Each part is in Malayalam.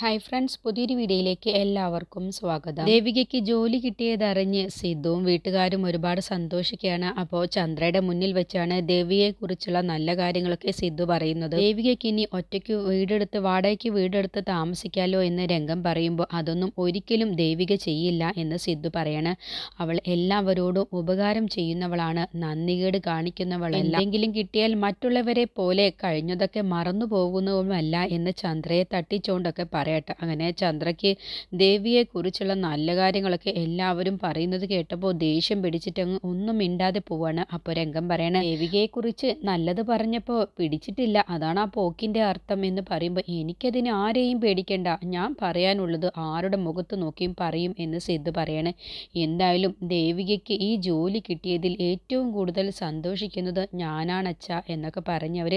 ഹായ് ഫ്രണ്ട്സ് പുതിയൊരു വീഡിയോയിലേക്ക് എല്ലാവർക്കും സ്വാഗതം. ദേവികയ്ക്ക് ജോലി കിട്ടിയതറിഞ്ഞ് സിദ്ധുവും വീട്ടുകാരും ഒരുപാട് സന്തോഷിക്കുകയാണ്. അപ്പോൾ ചന്ദ്രയുടെ മുന്നിൽ വെച്ചാണ് ദേവിയെക്കുറിച്ചുള്ള നല്ല കാര്യങ്ങളൊക്കെ സിദ്ധു പറയുന്നത്. ദേവികയ്ക്ക് ഇനി ഒറ്റയ്ക്ക് വീടെടുത്ത് വാടകയ്ക്ക് വീടെടുത്ത് താമസിക്കാലോ എന്ന് രംഗം പറയുമ്പോൾ അതൊന്നും ഒരിക്കലും ദേവിക ചെയ്യില്ല എന്ന് സിദ്ധു പറയാണ്. അവൾ എല്ലാവരോടും ഉപകാരം ചെയ്യുന്നവളാണ് നന്ദികേട് കാണിക്കുന്നവളല്ല എങ്കിലും കിട്ടിയാൽ മറ്റുള്ളവരെ പോലെ കഴിഞ്ഞതൊക്കെ മറന്നു പോകുന്നതുമല്ല എന്ന് ചന്ദ്രയെ തട്ടിച്ചുകൊണ്ടൊക്കെ പറയട്ടെ. അങ്ങനെ ചന്ദ്രയ്ക്ക് ദേവിയെക്കുറിച്ചുള്ള നല്ല കാര്യങ്ങളൊക്കെ എല്ലാവരും പറയുന്നത് കേട്ടപ്പോൾ ദേഷ്യം പിടിച്ചിട്ട് ഒന്നും മിണ്ടാതെ പോവാണ്. അപ്പോൾ രംഗം പറയണേ ദേവികയെക്കുറിച്ച് നല്ലത് പറഞ്ഞപ്പോൾ പിടിച്ചിട്ടില്ല. അതാണ് ആ പോക്കിന്റെ അർത്ഥം എന്ന് പറയുമ്പോൾ എനിക്കതിന് ആരെയും പേടിക്കേണ്ട. ഞാൻ പറയാനുള്ളത് ആരുടെ മുഖത്ത് നോക്കിയും പറയും എന്ന് സിദ്ധു പറയണേ. എന്തായാലും ദേവികയ്ക്ക് ഈ ജോലി കിട്ടിയതിൽ ഏറ്റവും കൂടുതൽ സന്തോഷിക്കുന്നത് ഞാനാണച്ച എന്നൊക്കെ പറഞ്ഞവർ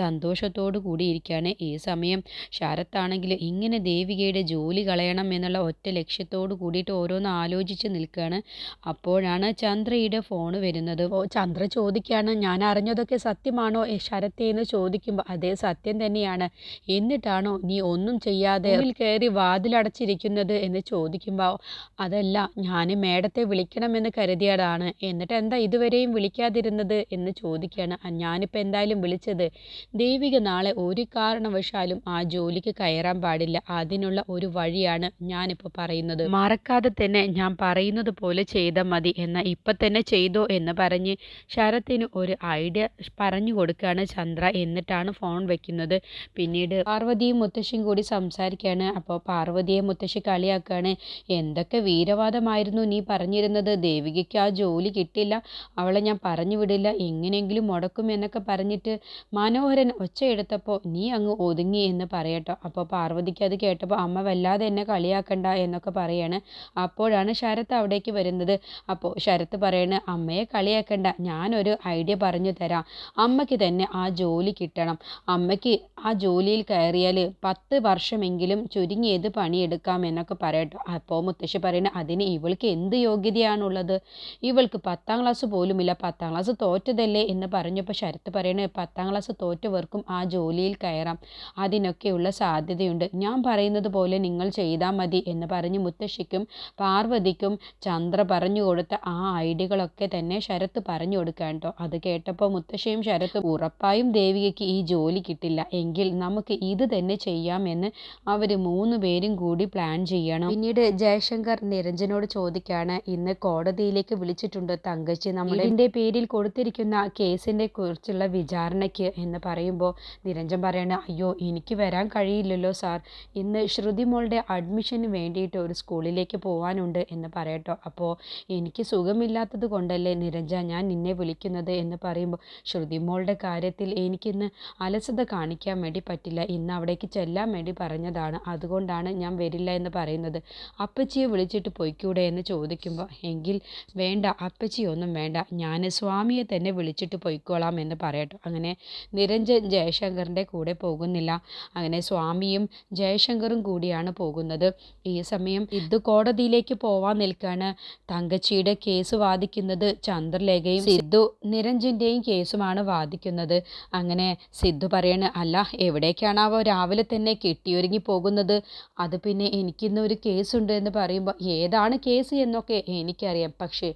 സന്തോഷത്തോടു കൂടിയിരിക്കുകയാണ് ഈ സമയം ശരത്താണെങ്കിൽ ഇങ്ങനെ ദേവികയുടെ ജോലി കളയണം എന്നുള്ള ഒറ്റ ലക്ഷ്യത്തോട് കൂടിയിട്ട് ഓരോന്ന് ആലോചിച്ച് നിൽക്കുകയാണ് അപ്പോഴാണ് ചന്ദ്രയുടെ ഫോൺ വരുന്നത്. ചന്ദ്ര ചോദിക്കുകയാണ് ഞാൻ അറിഞ്ഞതൊക്കെ സത്യമാണോ? ശരത്തെ എന്ന് ചോദിക്കുമ്പോൾ അതേ സത്യം തന്നെയാണ്. എന്നിട്ടാണോ നീ ഒന്നും ചെയ്യാതെ കയറി വാതിലടച്ചിരിക്കുന്നത്? എന്ന് ചോദിക്കുമ്പോൾ അതല്ല ഞാൻ മേഡത്തെ വിളിക്കണമെന്ന് കരുതിയതാണ്. എന്നിട്ട് എന്താ ഇതുവരെയും വിളിക്കാതിരുന്നത്? എന്ന് ചോദിക്കുകയാണ്. "ആ, ഞാനിപ്പോൾ എന്തായാലും വിളിച്ചത് ദൈവിക നാളെ ഒരു കാരണവശാലും ആ ജോലിക്ക് കയറാൻ പാടില്ല. അതിനുള്ള ഒരു വഴിയാണ് ഞാനിപ്പോൾ പറയുന്നത്. മറക്കാതെ തന്നെ ഞാൻ പറയുന്നത് പോലെ ചെയ്താൽ മതി. എന്നാൽ ഇപ്പം തന്നെ ചെയ്തോ എന്ന് പറഞ്ഞ് ശരത്തിന് ഒരു ഐഡിയ പറഞ്ഞു കൊടുക്കുകയാണ് ചന്ദ്ര. എന്നിട്ടാണ് ഫോൺ വെക്കുന്നത്. പിന്നീട് പാർവതിയും മുത്തശ്ശിയും കൂടി സംസാരിക്കുകയാണ് അപ്പോൾ പാർവതിയെ മുത്തശ്ശി കളിയാക്കുകയാണ് എന്തൊക്കെ വീരവാദമായിരുന്നു നീ പറഞ്ഞിരുന്നത്? ദേവികയ്ക്ക് ആ ജോലി കിട്ടില്ല. അവളെ ഞാൻ പറഞ്ഞു വിടില്ല. എങ്ങനെയെങ്കിലും മുടക്കും എന്നൊക്കെ പറഞ്ഞിട്ട് മനോഹരൻ ഒച്ചയെടുത്തപ്പോൾ നീ അങ്ങ് ഒതുങ്ങി എന്ന് പറയട്ടോ. അപ്പോൾ പാർവതിക്ക് അത് കേട്ടപ്പോൾ അമ്മ വല്ലാതെ എന്നെ കളിയാക്കണ്ട എന്നൊക്കെ പറയാണ്. അപ്പോഴാണ് ശരത്ത് അവിടേക്ക് വരുന്നത്. അപ്പോൾ ശരത്ത് പറയണ അമ്മയെ കളിയാക്കണ്ട ഞാനൊരു ഐഡിയ പറഞ്ഞു തരാം. അമ്മയ്ക്ക് തന്നെ ആ ജോലി കിട്ടണം. അമ്മയ്ക്ക് ആ ജോലിയിൽ കയറിയാൽ പത്ത് വർഷമെങ്കിലും ചുരുങ്ങിയത് പണിയെടുക്കാം എന്നൊക്കെ പറയട്ടോ. അപ്പോൾ മുത്തശ്ശി പറയുന്നത് അതിന് ഇവൾക്ക് എന്ത് യോഗ്യതയാണുള്ളത്? ഇവൾക്ക് പത്താം ക്ലാസ് പോലുമില്ല. പത്താം ക്ലാസ് തോറ്റതല്ലേ? എന്ന് പറഞ്ഞപ്പോൾ ശരത്ത് പറയണേ പത്താം ക്ലാസ് തോറ്റവർക്കും ആ ജോലിയിൽ കയറാം. അതിനൊക്കെയുള്ള സാധ്യതയുണ്ട്. ഞാൻ പറയുന്നത് പോലെ നിങ്ങൾ ചെയ്താൽ മതി എന്ന് പറഞ്ഞ് മുത്തശ്ശിക്കും പാർവതിക്കും ചന്ദ്ര പറഞ്ഞു കൊടുത്ത ആ ഐഡിയകളൊക്കെ തന്നെ ശരത്ത് പറഞ്ഞു കൊടുക്കാൻ കേട്ടോ അത് കേട്ടപ്പോൾ മുത്തശ്ശിയും ശരത്തും ഉറപ്പായും ദേവികയ്ക്ക് ഈ ജോലി കിട്ടില്ല. എങ്കിൽ നമുക്ക് ഇത് തന്നെ ചെയ്യാമെന്ന് അവർ മൂന്ന് പേരും കൂടി പ്ലാൻ ചെയ്യണം. പിന്നീട് ജയശങ്കർ നിരഞ്ജനോട് ചോദിക്കാണ് ഇന്ന് കോടതിയിലേക്ക് വിളിച്ചിട്ടുണ്ട് തങ്കച്ചി? നമ്മുടെ ഇതിന്റെ പേരിൽ കൊടുത്തിരിക്കുന്ന കേസിനെ കുറിച്ചുള്ള വിചാരണയ്ക്ക് എന്ന് പറയുമ്പോൾ നിരഞ്ജൻ പറയണ അയ്യോ എനിക്ക് വരാൻ കഴിയില്ലല്ലോ സാർ. ഇന്ന് ശ്രുതി മോളുടെ അഡ്മിഷന് വേണ്ടിയിട്ട് ഒരു സ്കൂളിലേക്ക് പോകാനുണ്ട് എന്ന് പറയട്ടോ. അപ്പോൾ എനിക്ക് സുഖമില്ലാത്തത് കൊണ്ടല്ലേ നിരഞ്ജ ഞാൻ നിന്നെ വിളിക്കുന്നത് എന്ന് പറയുമ്പോൾ ശ്രുതി മോളുടെ കാര്യത്തിൽ എനിക്കിന്ന് അലസത കാണിക്കാൻ വേണ്ടി പറ്റില്ല. ഇന്ന് അവിടേക്ക് ചെല്ലാൻ വേണ്ടി പറഞ്ഞതാണ്. അതുകൊണ്ടാണ് ഞാൻ വരില്ല എന്ന് പറയുന്നത്. അപ്പച്ചിയെ വിളിച്ചിട്ട് പൊയ്ക്കൂടെ എന്ന് ചോദിക്കുമ്പോൾ എങ്കിൽ വേണ്ട അപ്പച്ചിയൊന്നും വേണ്ട. ഞാൻ സ്വാമിയെ തന്നെ വിളിച്ചിട്ട് പൊയ്ക്കോളാം എന്ന് പറയട്ടോ. അങ്ങനെ നിരഞ്ജൻ ജയശങ്കറിന്റെ കൂടെ പോകുന്നില്ല. അങ്ങനെ സ്വാമിയും ജയശങ്കറും കൂടിയാണ് പോകുന്നത്. ഈ സമയം ഇത് കോടതിയിലേക്ക് പോവാൻ നിൽക്കാണ്. തങ്കച്ചിയുടെ കേസ് വാദിക്കുന്നത് ചന്ദ്രലേഖയും സിദ്ധു നിരഞ്ജന്റെയും കേസുമാണ് വാദിക്കുന്നത്. അങ്ങനെ സിദ്ധു പറയണ് അല്ല എവിടേക്കാണാവോ രാവിലെ തന്നെ കെട്ടിയൊരുങ്ങി പോകുന്നത്. അത് പിന്നെ എനിക്കിന്ന് ഒരു കേസുണ്ട് എന്ന് പറയുമ്പോൾ ഏതാണ് കേസ് എന്നൊക്കെ എനിക്കറിയാം. പക്ഷേ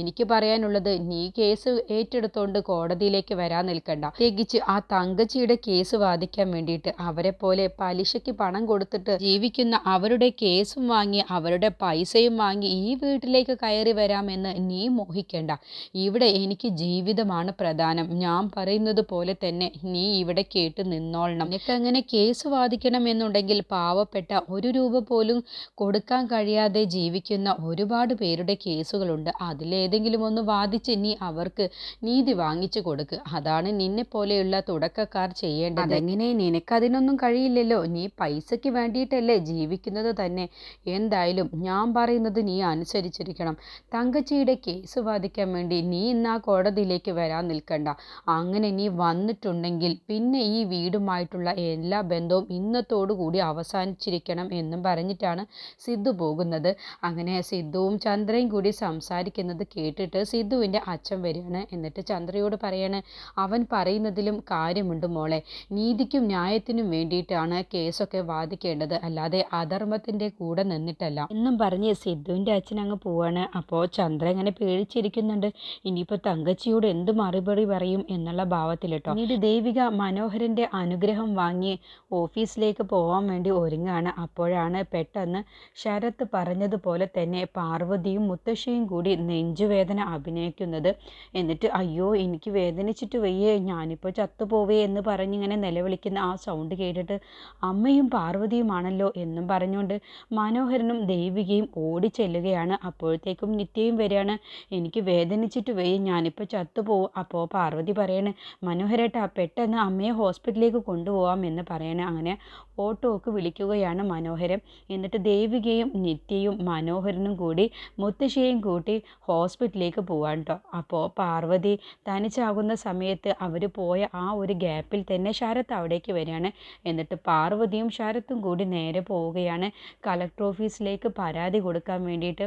എനിക്ക് പറയാനുള്ളത് നീ കേസ് ഏറ്റെടുത്തോണ്ട് കോടതിയിലേക്ക് വരാൻ നിൽക്കണ്ട. പ്രത്യേകിച്ച് ആ തങ്കച്ചിയുടെ കേസ് വാദിക്കാൻ വേണ്ടിയിട്ട് അവരെ പോലെ പലിശയ്ക്ക് പണം കൊടുത്തിട്ട് ജീവിക്കുന്ന അവരുടെ കേസും വാങ്ങി അവരുടെ പൈസയും വാങ്ങി ഈ വീട്ടിലേക്ക് കയറി വരാമെന്ന് നീ മോഹിക്കേണ്ട. ഇവിടെ എനിക്ക് ജീവിതമാണ് പ്രധാനം. ഞാൻ പറയുന്നത് പോലെ തന്നെ നീ ഇവിടെ കേട്ട് നിന്നോളണം. നിനക്ക് അങ്ങനെ കേസ് വാദിക്കണം എന്നുണ്ടെങ്കിൽ പാവപ്പെട്ട ഒരു രൂപ പോലും കൊടുക്കാൻ കഴിയാതെ ജീവിക്കുന്ന ഒരുപാട് പേരുടെ കേസുകളുണ്ട്. അതിലേതെങ്കിലും ഒന്ന് വാദിച്ച് നീ അവർക്ക് നീതി വാങ്ങിച്ചു കൊടുക്ക്. അതാണ് നിന്നെ പോലെയുള്ള തുടക്കക്കാർ ചെയ്യേണ്ടത്. അതെങ്ങനെ? നിനക്കതിനൊന്നും കഴിയില്ലല്ലോ. നീ പൈസയ്ക്ക് വേണ്ടിയിട്ടല്ലേ ജീവിക്കുന്നത് തന്നെ? എന്തായാലും ഞാൻ പറയുന്നത് നീ അനുസരിച്ചിരിക്കണം. തങ്കച്ചിയുടെ കേസ് വാദിക്കാൻ വേണ്ടി നീ ഇന്ന് ആ കോടതിയിലേക്ക് വരാൻ നിൽക്കണ്ട. അങ്ങനെ നീ വന്നിട്ടുണ്ടെങ്കിൽ പിന്നെ ഈ വീടുമായിട്ടുള്ള എല്ലാ ബന്ധവും ഇന്നത്തോടു കൂടി അവസാനിച്ചിരിക്കണം എന്നും പറഞ്ഞിട്ടാണ് സിദ്ധു പോകുന്നത്. അങ്ങനെ സിദ്ധുവും ചന്ദ്രയും കൂടി സംസാരിക്കുന്നത് കേട്ടിട്ട് സിദ്ധുവിന്റെ അച്ഛൻ വരികയാണ്. എന്നിട്ട് ചന്ദ്രയോട് പറയാണ് അവൻ പറയുന്നതിലും കാര്യമുണ്ട് മോളെ. നീതിക്കും ന്യായത്തിനും വേണ്ടിയിട്ടാണ് കേസൊക്കെ വാദിക്കേണ്ടത് അല്ലാതെ അധർമ്മത്തിന്റെ കൂടെ നിന്നിട്ടല്ല. എന്നും പറഞ്ഞ് സിദ്ധുവിന്റെ അച്ഛൻ അങ്ങ് പോവാണ്. അപ്പോ ചന്ദ്ര ഇങ്ങനെ പേടിച്ചിരിക്കുന്നുണ്ട്. ഇനിയിപ്പോൾ തങ്കച്ചിയോട് എന്ത് മറുപടി പറയും എന്നുള്ള ഭാവത്തിൽ കേട്ടോ പിന്നീട് ദേവിക മനോഹരന്റെ അനുഗ്രഹം വാങ്ങി ഓഫീസിലേക്ക് പോകാൻ വേണ്ടി ഒരുങ്ങാണ്. അപ്പോഴാണ് പെട്ടെന്ന് ശരത്ത് പറഞ്ഞതുപോലെ തന്നെ പാർവതിയും മുത്തശ്ശിയും കൂടി നെഞ്ചുവേദന അഭിനയിക്കുന്നത്. എന്നിട്ട് അയ്യോ എനിക്ക് വേദനിച്ചിട്ട് വയ്യേ. ഞാനിപ്പോൾ ചത്തുപോവേ എന്ന് പറഞ്ഞിങ്ങനെ നിലവിളിക്കുന്ന ആ സൗണ്ട് കേട്ടിട്ട് അമ്മയും പാർവതിയുമാണല്ലോ എന്നും പറഞ്ഞുകൊണ്ട് മനോഹരനും ദേവികയും ഓടി ചെല്ലുകയാണ്. അപ്പോഴത്തേക്കും നിത്യയും വരികയാണ്. എനിക്ക് വേദനിച്ചിട്ട് വയ്യ. ഞാനിപ്പോൾ ചത്തുപോകും അപ്പോൾ പാർവതി പറയണേ മനോഹരേട്ടാ പെട്ടെന്ന് അമ്മയെ ഹോസ്പിറ്റലിലേക്ക് കൊണ്ടുപോകാം എന്ന് പറയണേ. അങ്ങനെ ഓട്ടോക്ക് വിളിക്കുകയാണ് മനോഹരൻ. എന്നിട്ട് ദേവികയും നിത്യയും മനോഹരനും കൂടി മുത്തശ്ശിയെയും കൂട്ടി ഹോസ്പിറ്റലിലേക്ക് പോകാൻ കേട്ടോ അപ്പോൾ പാർവതി തനിച്ചാകുന്ന സമയത്ത് അവർ പോയ ആ ഒരു ഗ്യാപ്പിൽ തന്നെ ശരത് അവിടേക്ക് വരികയാണ്. എന്നിട്ട് പാർവതിയും ശരത്തും കൂടി നേരെ പോവുകയാണ്. കളക്ടർ ഓഫീസിലേക്ക് പരാതി കൊടുക്കാൻ വേണ്ടിയിട്ട്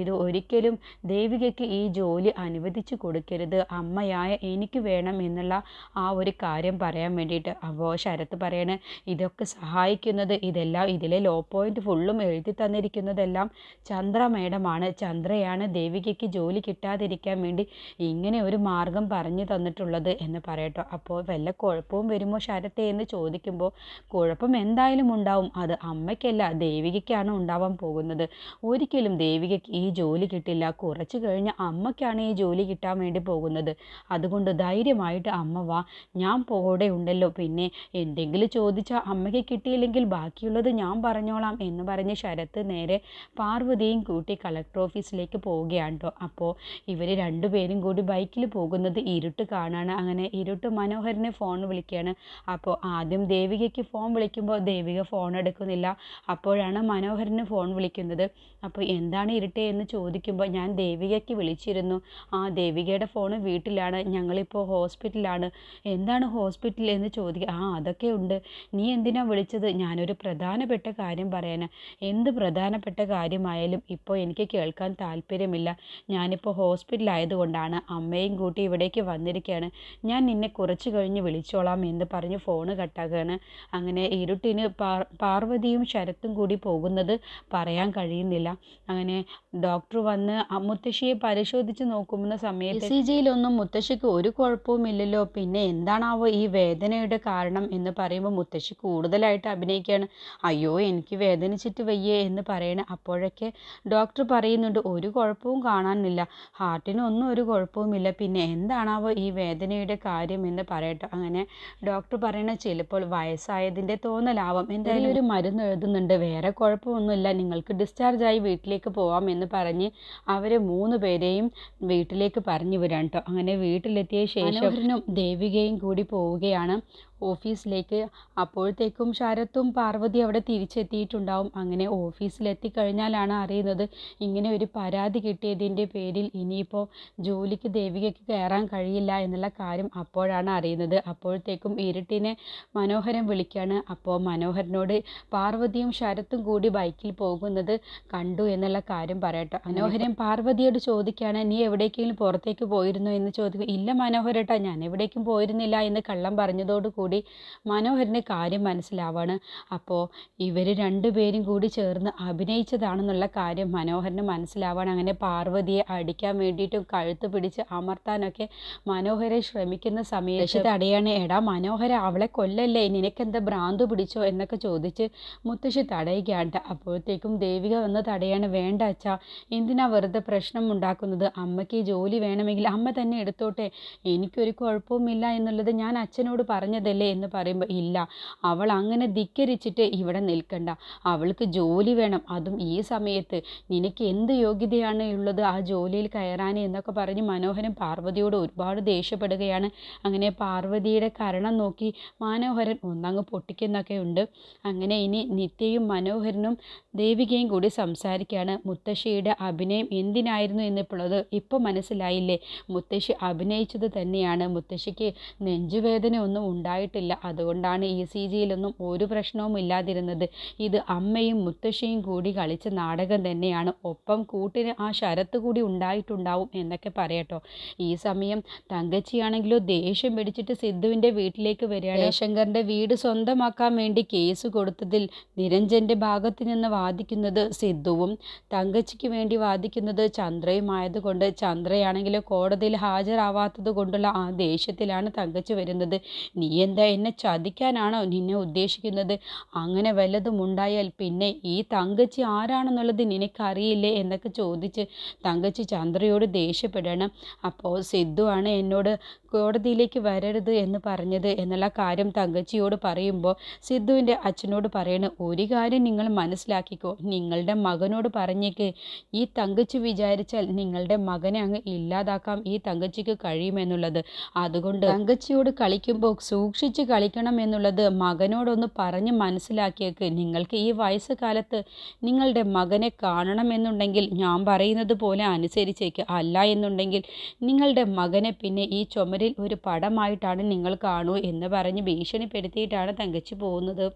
ഇത് ഒരിക്കലും ദേവികയ്ക്ക് ഈ ജോലി അനുവദിച്ചു കൊടുക്കരുത്. അമ്മയായ എനിക്ക് വേണം എന്നുള്ള ആ ഒരു കാര്യം പറയാൻ വേണ്ടിയിട്ട് അപ്പോൾ ശരത്ത് പറയണ ഇതൊക്കെ സഹായിക്കുന്നത് ഇതെല്ലാം ഇതിലെ ലോ പോയിന്റ് ഫുള്ളും എഴുതി തന്നിരിക്കുന്നതെല്ലാം ചന്ദ്ര മേഡമാണ് ചന്ദ്രയാണ് ദേവികയ്ക്ക് ജോലി കിട്ടാതിരിക്കാൻ വേണ്ടി ഇങ്ങനെ ഒരു മാർഗം പറഞ്ഞു തന്നിട്ടുള്ളത് എന്ന് പറയട്ടോ. അപ്പോൾ വല്ല കുഴപ്പവും വരുമോ ശരത്തെ എന്ന് ചോദിക്കുമ്പോൾ കുഴപ്പം എന്തായാലും ഉണ്ടാവും. അത് അമ്മയ്ക്കല്ല ദേവികയ്ക്കാണ് ഉണ്ടാവാൻ പോകുന്നത്. ഒരിക്കലും ദേവികയ്ക്ക് ഈ ജോലി കിട്ടില്ല. കുറച്ച് കഴിഞ്ഞ് അമ്മയ്ക്കാണ് ഈ ജോലി കിട്ടാൻ വേണ്ടി പോകുന്നത്. അതുകൊണ്ട് ധൈര്യമായിട്ട് അമ്മ വാ ഞാൻ പോടെ ഉണ്ടല്ലോ. പിന്നെ എന്തെങ്കിലും ചോദിച്ചാൽ അമ്മയ്ക്ക് കിട്ടിയില്ലെങ്കിൽ ബാക്കിയുള്ളത് ഞാൻ പറഞ്ഞോളാം എന്ന് പറഞ്ഞ് ശരത്ത് നേരെ പാർവതിയും കൂട്ടി കളക്ടർ ഓഫീസിലേക്ക് പോവുകയാണ് കേട്ടോ അപ്പോൾ ഇവർ രണ്ടുപേരും കൂടി ബൈക്കിൽ പോകുന്നത് ഇരുട്ട് കാണാണ്. അങ്ങനെ ഇരുട്ട് മനോഹരനെ ഫോൺ വിളിക്കുകയാണ് അപ്പോൾ ആദ്യം ദേവികയ്ക്ക് ഫോൺ വിളിക്കുമ്പോൾ ദേവിക ഫോൺ എടുക്കുന്നില്ല. അപ്പോഴാണ് മനോഹരന് ഫോൺ വിളിക്കുന്നത്. അപ്പോൾ എന്താണ് ഇരുട്ടേ എന്ന് ചോദിക്കുമ്പോൾ ഞാൻ ദേവികയ്ക്ക് വിളിച്ചിരുന്നു. ആ ദേവികയുടെ ഫോൺ വീട്ടിലാണ്. ഞങ്ങളിപ്പോൾ ഹോസ്പിറ്റലാണ് എന്താണ് ഹോസ്പിറ്റൽ എന്ന് ചോദിക്കുക ആ അതൊക്കെ ഉണ്ട്. നീ എന്തിനാ വിളിച്ചത്? ഞാനൊരു പ്രധാനപ്പെട്ട കാര്യം പറയാൻ എന്ത് പ്രധാനപ്പെട്ട കാര്യമായാലും ഇപ്പോൾ എനിക്ക് കേൾക്കാൻ താല്പര്യമില്ല. ഞാനിപ്പോൾ ഹോസ്പിറ്റലായതുകൊണ്ടാണ് അമ്മയും കൂട്ടി ഇവിടേക്ക് വന്നിരിക്കുകയാണ് ഞാൻ നിന്നെ കുറച്ച് കഴിഞ്ഞ് വിളിച്ചോളാം എന്ന് പറഞ്ഞ് ഫോണ് കട്ടാക്കുകയാണ് അങ്ങനെ ഇരുട്ടിന് പാർവതിയും ശരത്തും കൂടി പോകുന്നത് പറയാൻ കഴിയുന്നില്ല. അങ്ങനെ ഡോക്ടർ വന്ന് മുത്തശ്ശിയെ പരിശോധിച്ച് നോക്കുന്ന സമയത്ത് സി ജിയിലൊന്നും മുത്തശ്ശിക്ക് ഒരു കുഴപ്പവും ഇല്ലല്ലോ പിന്നെ എന്താണാവോ ഈ വേദനയുടെ കാരണം എന്ന് പറയുമ്പോൾ മുത്തശ്ശി കൂടുതലായിട്ട് അഭിനയിക്കുകയാണ്. അയ്യോ എനിക്ക് വേദനിച്ചിട്ട് വയ്യേ എന്ന് പറയണ അപ്പോഴൊക്കെ ഡോക്ടർ പറയുന്നുണ്ട് ഒരു കുഴപ്പവും കാണാനില്ല. ഹാർട്ടിനൊന്നും ഒരു കുഴപ്പവുമില്ല. പിന്നെ എന്താണാവോ ഈ വേദനയുടെ കാര്യം എന്ന് പറയട്ടെ. അങ്ങനെ ഡോക്ടർ പറയണ ചിലപ്പോൾ വയസ്സായതിന്റെ തോന്നലാവാം. എന്തായാലും ഒരു മരുന്ന് എഴുതുന്നുണ്ട് വേറെ കുഴപ്പമൊന്നുമില്ല. നിങ്ങൾക്ക് ഡിസ്ചാർജ് ആയി വീട്ടിലേക്ക് പോവാം എന്ന് പറഞ്ഞ് അവർ മൂന്ന് പേരെയും വീട്ടിലേക്ക് പറഞ്ഞു വിടാൻ കേട്ടോ അങ്ങനെ വീട്ടിലെത്തിയ ശേഷം ദേവികയും കൂടി പോവുകയാണ്. ഓഫീസിലേക്ക്. അപ്പോഴത്തേക്കും ശരത്തും പാർവതി അവിടെ തിരിച്ചെത്തിയിട്ടുണ്ടാവും. അങ്ങനെ ഓഫീസിലെത്തിക്കഴിഞ്ഞാലാണ് അറിയുന്നത് ഇങ്ങനെ ഒരു പരാതി കിട്ടിയതിന്റെ പേരിൽ ഇനിയിപ്പോൾ ജോലിക്ക് ദേവികയ്ക്ക് കയറാൻ കഴിയില്ല എന്നുള്ള കാര്യം അപ്പോഴാണ് അറിയുന്നത്. അപ്പോഴത്തേക്കും ഇരുട്ടിനെ മനോഹരൻ വിളിക്കുകയാണ്. അപ്പോൾ മനോഹരനോട് പാർവതിയും ശരത്തും കൂടി ബൈക്കിൽ പോകുന്നത് കണ്ടു എന്നുള്ള കാര്യം പറയട്ടെ. മനോഹരൻ പാർവതിയോട് ചോദിക്കുകയാണ് നീ എവിടേക്കെങ്കിലും പുറത്തേക്ക് പോയിരുന്നോ? എന്ന് ചോദിക്കും ഇല്ല മനോഹരട്ടാ ഞാൻ എവിടേക്കും പോയിരുന്നില്ല എന്ന് കള്ളം പറഞ്ഞതോടുകൂടി കൂടി മനോഹരന്റെ കാര്യം മനസ്സിലാവാണ്. അപ്പോൾ ഇവർ രണ്ടുപേരും കൂടി ചേർന്ന് അഭിനയിച്ചതാണെന്നുള്ള കാര്യം മനോഹരന് മനസ്സിലാവാണ്. അങ്ങനെ പാർവതിയെ അടിക്കാൻ വേണ്ടിയിട്ടും കഴുത്ത് പിടിച്ച് അമർത്താനൊക്കെ മനോഹരെ ശ്രമിക്കുന്ന സമയത്ത് തടയാണ് എടാ മനോഹര അവളെ കൊല്ലല്ലേ? നിനക്കെന്താ ഭ്രാന്ത് പിടിച്ചോ? എന്നൊക്കെ ചോദിച്ച് മുത്തശ്ശി തടയുകയാണ്. അപ്പോഴത്തേക്കും ദേവിക വന്ന് തടയാണ് വേണ്ട അച്ഛാ എന്തിനാ വെറുതെ പ്രശ്നം ഉണ്ടാക്കുന്നത്? അമ്മയ്ക്ക് ജോലി വേണമെങ്കിൽ അമ്മ തന്നെ എടുത്തോട്ടെ. എനിക്കൊരു കുഴപ്പവുമില്ല എന്നുള്ളത് ഞാൻ അച്ഛനോട് പറഞ്ഞതല്ലേ? അല്ലേ എന്ന് പറയുമ്പോൾ ഇല്ല. അവൾ അങ്ങനെ ധിക്കരിച്ചിട്ട് ഇവിടെ നിൽക്കണ്ട. അവൾക്ക് ജോലി വേണം. അതും ഈ സമയത്ത്. നിനക്ക് എന്ത് യോഗ്യതയാണ് ഉള്ളത് ആ ജോലിയിൽ കയറാൻ എന്നൊക്കെ പറഞ്ഞ് മനോഹരൻ പാർവതിയോട് ഒരുപാട് ദേഷ്യപ്പെടുകയാണ്. അങ്ങനെ പാർവതിയുടെ കരണം നോക്കി മനോഹരൻ ഒന്നങ്ങ് പൊട്ടിക്കുന്നൊക്കെ ഉണ്ട്. അങ്ങനെ ഇനി നിത്യയും മനോഹരനും ദേവികയും കൂടി സംസാരിക്കുകയാണ്. മുത്തശ്ശിയുടെ അഭിനയം എന്തിനായിരുന്നു എന്നിപ്പോഴത് ഇപ്പോൾ മനസ്സിലായില്ലേ? മുത്തശ്ശി അഭിനയിച്ചത് തന്നെയാണ്. മുത്തശ്ശിക്ക് നെഞ്ചുവേദന ഒന്നും ഉണ്ടായിട്ട് ഉണ്ടായിട്ടില്ല അതുകൊണ്ടാണ് ഇ സി ജിയിലൊന്നും ഒരു പ്രശ്നവും ഇല്ലാതിരുന്നത്. ഇത് അമ്മയും മുത്തശ്ശിയും കൂടി കളിച്ച നാടകം തന്നെയാണ്. ഒപ്പം കൂട്ടിന് ആ ശരത്ത് കൂടി ഉണ്ടായിട്ടുണ്ടാവും എന്നൊക്കെ പറയട്ടോ. ഈ സമയം തങ്കച്ചിയാണെങ്കിലോ ദേഷ്യം പിടിച്ചിട്ട് സിദ്ധുവിന്റെ വീട്ടിലേക്ക് വരികയാണ്. ജയശങ്കറിന്റെ വീട് സ്വന്തമാക്കാൻ വേണ്ടി കേസ് കൊടുത്തതിൽ നിരഞ്ജന്റെ ഭാഗത്ത് നിന്ന് വാദിക്കുന്നത് സിദ്ധുവും തങ്കച്ചിക്ക് വേണ്ടി വാദിക്കുന്നത് ചന്ദ്രയുമായതുകൊണ്ട് ചന്ദ്രയാണെങ്കിലോ കോടതിയിൽ ഹാജരാവാത്തത് കൊണ്ടുള്ള ആ ദേഷ്യത്തിലാണ് തങ്കച്ചി വരുന്നത്. നീ എന്താ എന്നെ ചതിക്കാനാണോ നിന്നെ ഉദ്ദേശിക്കുന്നത്? അങ്ങനെ വല്ലതും ഉണ്ടായാൽ പിന്നെ ഈ തങ്കച്ചി ആരാണെന്നുള്ളത് നിനക്കറിയില്ലേ എന്നൊക്കെ ചോദിച്ച് തങ്കച്ചി ചന്ദ്രയോട് ദേഷ്യപ്പെടണം. അപ്പോൾ സിദ്ധു ആണ് എന്നോട് കോടതിയിലേക്ക് വരരുത് എന്ന് പറഞ്ഞത് എന്നുള്ള കാര്യം തങ്കച്ചിയോട് പറയുമ്പോൾ സിദ്ധുവിന്റെ അച്ഛനോട് പറയണ ഒരു കാര്യം നിങ്ങൾ മനസ്സിലാക്കിക്കോ നിങ്ങളുടെ മകനോട് പറഞ്ഞേക്ക്. ഈ തങ്കച്ചി വിചാരിച്ചാൽ നിങ്ങളുടെ മകനെ അങ്ങ് ഇല്ലാതാക്കാം ഈ തങ്കച്ചിക്ക് കഴിയുമെന്നുള്ളത്. അതുകൊണ്ട് തങ്കച്ചിയോട് കളിക്കുമ്പോൾ സൂക്ഷിച്ച് കളിക്കണം എന്നുള്ളത് മകനോടൊന്ന് പറഞ്ഞ് മനസ്സിലാക്കിയേക്ക്. നിങ്ങൾക്ക് ഈ വയസ്സുകാലത്ത് നിങ്ങളുടെ മകനെ കാണണമെന്നുണ്ടെങ്കിൽ ഞാൻ പറയുന്നത് പോലെ അനുസരിച്ചേക്ക്. അല്ല എന്നുണ്ടെങ്കിൽ നിങ്ങളുടെ മകനെ പിന്നെ ഈ ചുമരിൽ ഒരു പടമായിട്ടാണ് നിങ്ങൾ കാണൂ എന്ന് പറഞ്ഞ് ഭീഷണിപ്പെടുത്തിയിട്ടാണ് തങ്കച്ചി പോകുന്നത്.